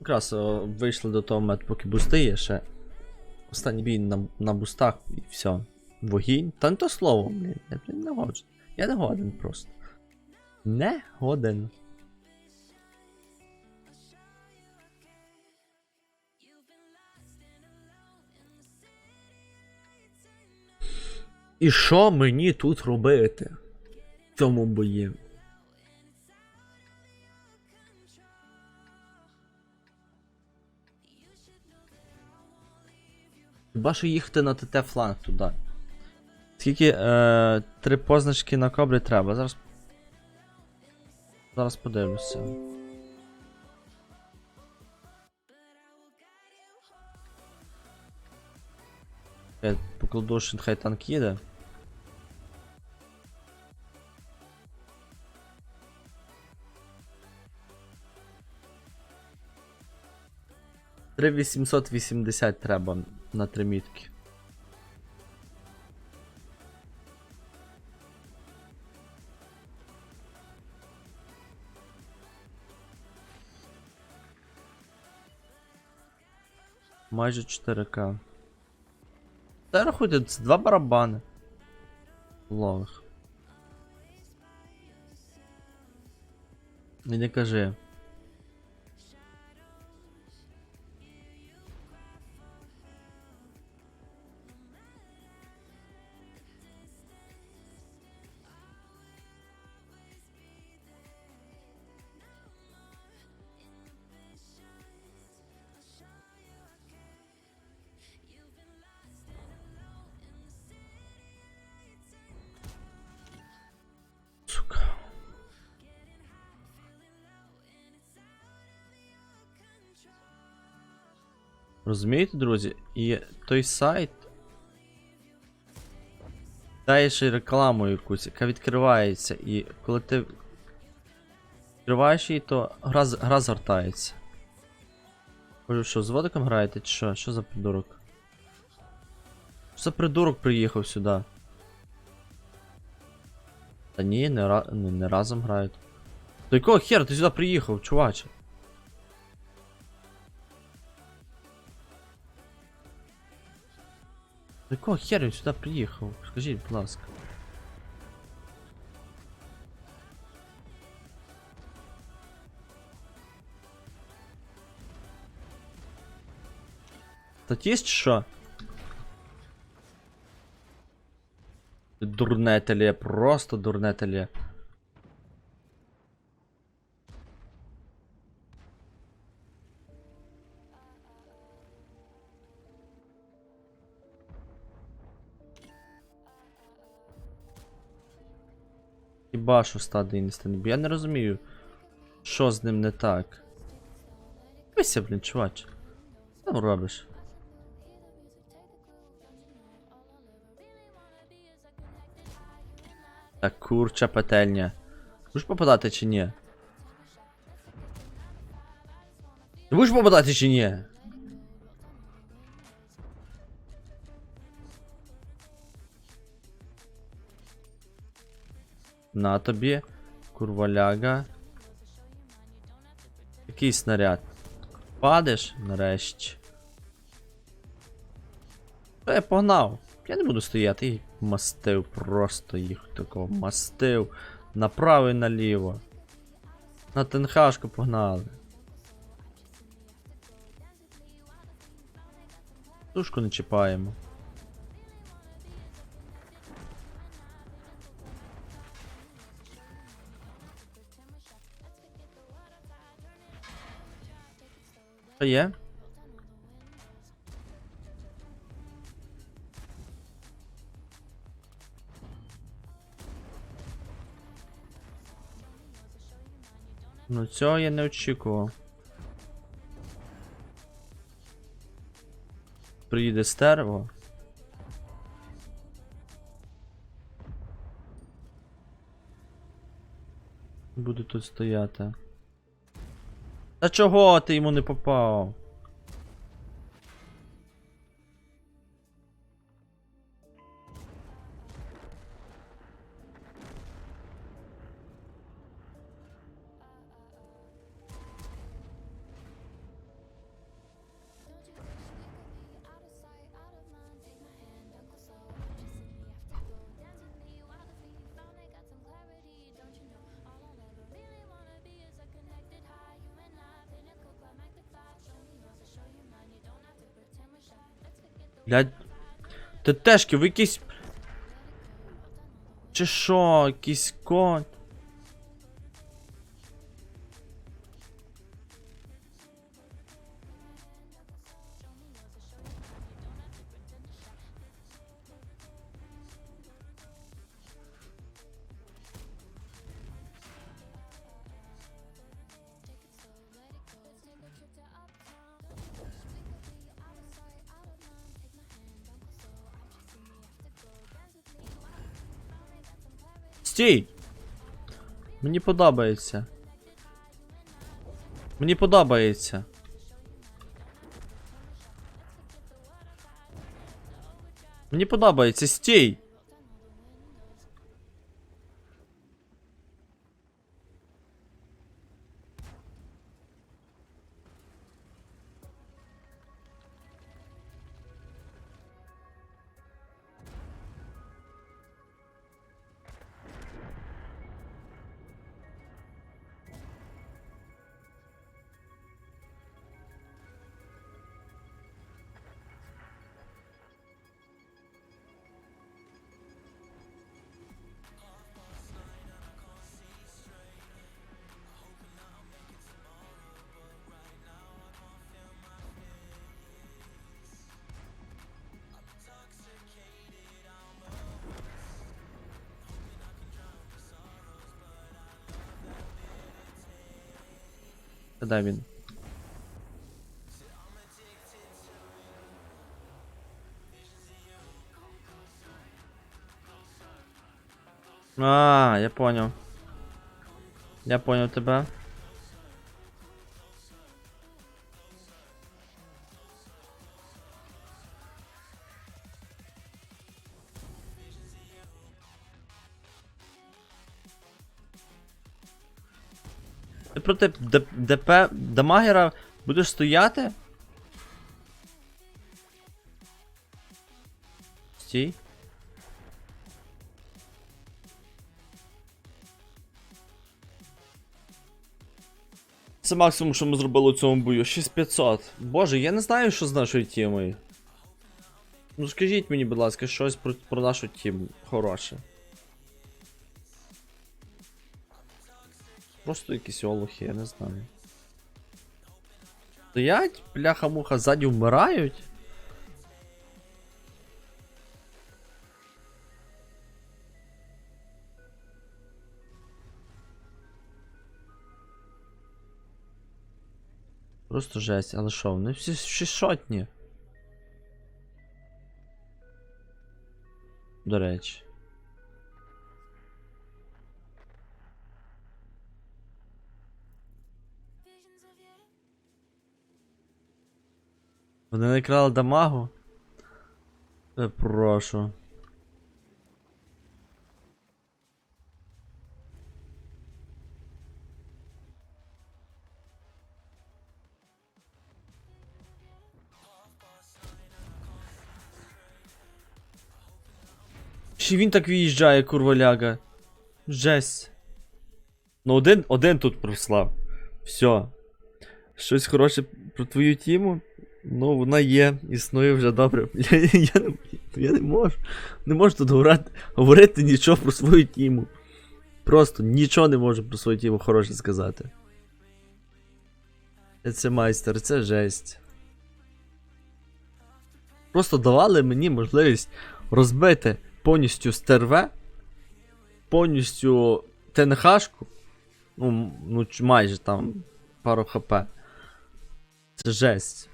Якраз вийшли до того моменту, поки бусти є ще. Останній бій на, на бустах і все. Вогінь. Та не то слово, блін. Я не годен. Я не годен просто. Не годен. І що мені тут робити? В цьому бої? Що їхати на ТТ фланг туди. Скільки е, три позначки на кобрі треба? Зараз. Зараз подивлюся. Я хай танк їде. Три 880 треба на три мітки. Майже 4К. Та рахуйте, це два барабани. Лових. І не кажи. Розумієте, друзі? І той сайт. Дає ще рекламу якусь, яка відкривається, і коли ти відкриваєш її, то гра, гра згортається. Ви що, з водиком граєте, чи що? Що за придурок? Що за придурок приїхав сюди? Та ні, не, не, не разом грають. То якого хера ти сюди приїхав, чуваче? До якого хера він сюди приїхав? Скажіть, будь ласка. Статіст чи що? Дурне теле, просто дурне теле. Хіба що стадий інстинкт. Я не розумію, що з ним не так. Дивися, блін, чувач. Що там робиш? Так, курча петельня. Будеш попадати чи ні? Ти будеш попадати чи ні? На тобі, курваляга. Який снаряд? Падеш нарешті. Та я погнав. Я не буду стояти і мастив просто їх такого. Мастив. Направо і наліво. На ТНХшку погнали. Тушку не чіпаємо. Що є? Ну цього я не очікував. Приїде стерво. Буду тут стояти. Та чого ти йому не попав? Блядь. ТТшки, ви якісь. Чи що, якийсь кот? Стій! Мені подобається. Мені подобається. Мені подобається, стій! Де він? А, я понял. Я понял тебя. Ти проти ДП Дамагера будеш стояти? Стій. Це максимум, що ми зробили у цьому бою. 6500. Боже, я не знаю, що з нашою тімою. Ну скажіть мені, будь ласка, щось про, про нашу тіму хороше. Просто якісь олухи, я не знаю. Стоять, бляха-муха, ззаді вмирають. Просто жесть, але що, вони всі всі шотні. До речі. Вони не крали дамагу? Е, прошу. Ще він так виїжджає, курваляга. Жесть. Ну один, один тут прослав. Все. Щось хороше про твою тіму. Ну, вона є, існує вже добре. Я, я, не, я не можу. Не можу тут говорити, говорити нічого про свою тіму. Просто нічого не можу про свою тіму хороше сказати. Це майстер, це жесть. Просто давали мені можливість розбити повністю стерве, повністю ТНХшку. Ну, ну майже там пару хп. Це жесть.